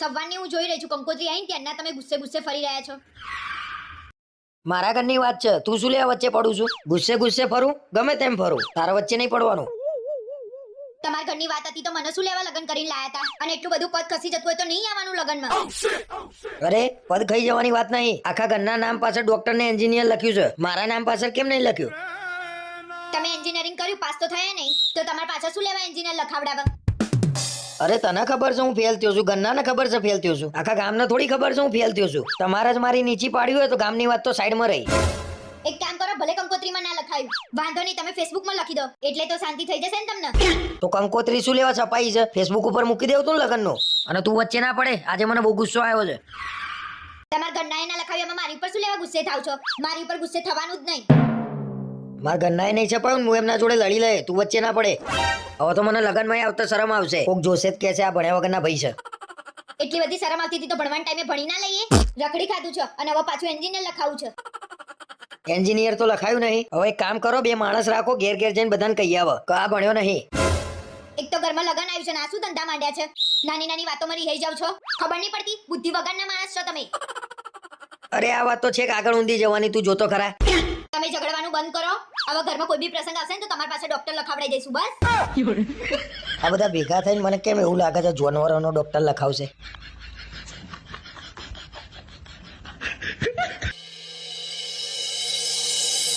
સવારની હું જોઈ રહી છું. કંકોત્રી આવીને ત્યારના તમે ગુસ્સે ગુસ્સે ફરી રહ્યા છો. મારા ઘરની વાત છે. તું શું લેવા વચ્ચે પડું છું? ગુસ્સે ગુસ્સે ફરું? ગમે તેમ ફરું. તારા વચ્ચે નહીં પડવાનું. તમારા ઘરની વાત હતી તો મને શું લેવા લગ્ન કરીને લાયા હતા? અને એટલું બધું પદ ખસી જતું હોય તો નહીં આવવાનું લગ્નમાં. અરે પદ ખાઈ જવાની વાત નહીં. આખા ઘરના નામ પાછળ ડોક્ટર ને એન્જિનિયર લખ્યું છે. મારા નામ પાછળ કેમ નહીં લખ્યું? તમે એન્જિનિયરિંગ કર્યું પાસ તો થયા નહીં. તો તમારા પાછળ શું લેવા એન્જિનિયર લખાવડાવવા અરે તને ખબર છે હું ફેલ થયો છું? ઘરના ખબર છે ફેલ થયો છું? આખા ગામને થોડી ખબર છે હું ફેલ થયો છું? તમારે જ મારી નીચી પાડ્યું હોય તો ગામની વાત તો સાઈડમાં રહી. એક કામ કરો ભલે કંકોત્રીમાં ના લખાયું. વાંધો નહીં તમે ફેસબુકમાં લખી દો. એટલે તો શાંતિ થઈ જશે ને તમને? તો કંકોત્રી શું લેવા છપાઈ છે? ફેસબુક ઉપર મૂકી દેવું તું લગનનું. અને તું વચ્ચે ના પડે. આજે મને બહુ ગુસ્સો આવ્યો છે. તમારા એના ના લખાવ્યું મારી ઉપર શું લેવા ગુસ્સે થાવ છો? મારી ઉપર ગુસ્સે થવાનું જ નહીં. મારા ઘરના નહીં છપાયું હું એમના જોડે લડી લે તું વચ્ચે ના પડે. હવે તો મને લગનમાં આવતા શરમ આવશે. કોક જોશે જ કે છે આ ભણ્યા વગરના ભાઈ છે. એટલી બધી શરમ આવતી હતી તો ભણવાના ટાઈમે ભણી ના લઈએ? રખડી ખાધું છે અને હવે પાછું એન્જિનિયર લખાવું છે. એન્જિનિયર તો લખાયું નહીં. હવે એક કામ કરો બે માણસ રાખો ઘેર ઘેર જઈને બધાને કહી આવો કે આ ભણ્યો નહીં. એક તો ઘરમાં લગન આવ્યું છે ને આ શું ધંધા માંડ્યા છે? નાની નાની વાતોમાં રિહાઈ જાવ છો? ખબર નહીં પડતી? બુદ્ધિ વગરના માણસ છો તમે. અરે આ વાત તો છે આગળ ઊંધી જવાની તું જોતો ખરા. તમે ઝઘડવાનું બંધ કરો. હવે ઘરમાં કોઈ બી પ્રસંગ આવશે ને તો તમારી પાસે ડોક્ટર લખાવડાઈ દઈશું, બસ. આ બધા ભેગા થઈને મને કેમ એવું લાગે છે? જાનવરોનો ડોક્ટર લખાવશે.